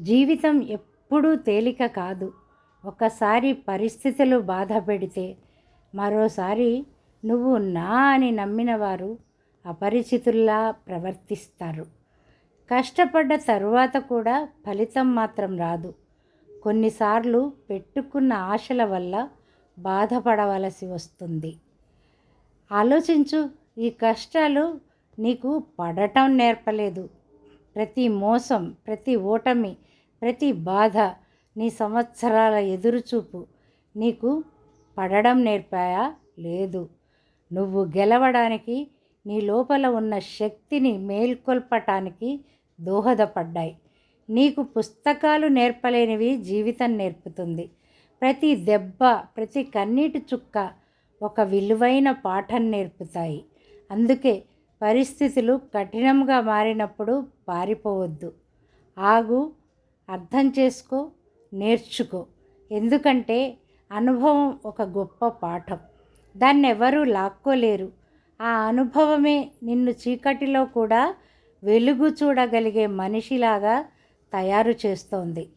జీవితం ఎప్పుడూ తేలిక కాదు. ఒకసారి పరిస్థితులు బాధ పెడితే మరోసారి నువ్వు నా అని నమ్మిన వారు అపరిచితుల్లా ప్రవర్తిస్తారు. కష్టపడ్డ తరువాత కూడా ఫలితం మాత్రం రాదు. కొన్నిసార్లు పెట్టుకున్న ఆశల వల్ల బాధపడవలసి వస్తుంది. ఆలోచించు ఈ కష్టాలు నీకు పడటం నేర్పలేదు. ప్రతి మోసం ప్రతి ఓటమి ప్రతి బాధ నీ సంవత్సరాల ఎదురుచూపు. నీకు పడడం నేర్పాయా? లేదు. నువ్వు గెలవడానికి నీ లోపల ఉన్న శక్తిని మేల్కొల్పటానికి దోహదపడ్డాయి. నీకు పుస్తకాలు నేర్పలేనివి జీవితం నేర్పుతుంది. ప్రతి దెబ్బ ప్రతి కన్నీటి చుక్క ఒక విలువైన పాఠం నేర్పుతాయి. అందుకే పరిస్థితులు కఠినంగా మారినప్పుడు పారిపోవద్దు. ఆగు అర్థం చేసుకో నేర్చుకో. ఎందుకంటే అనుభవం ఒక గొప్ప పాఠం. దాన్ని ఎవరూ లాక్కోలేరు. ఆ అనుభవమే నిన్ను చీకటిలో కూడా వెలుగు చూడగలిగే మనిషిలాగా తయారు చేస్తోంది.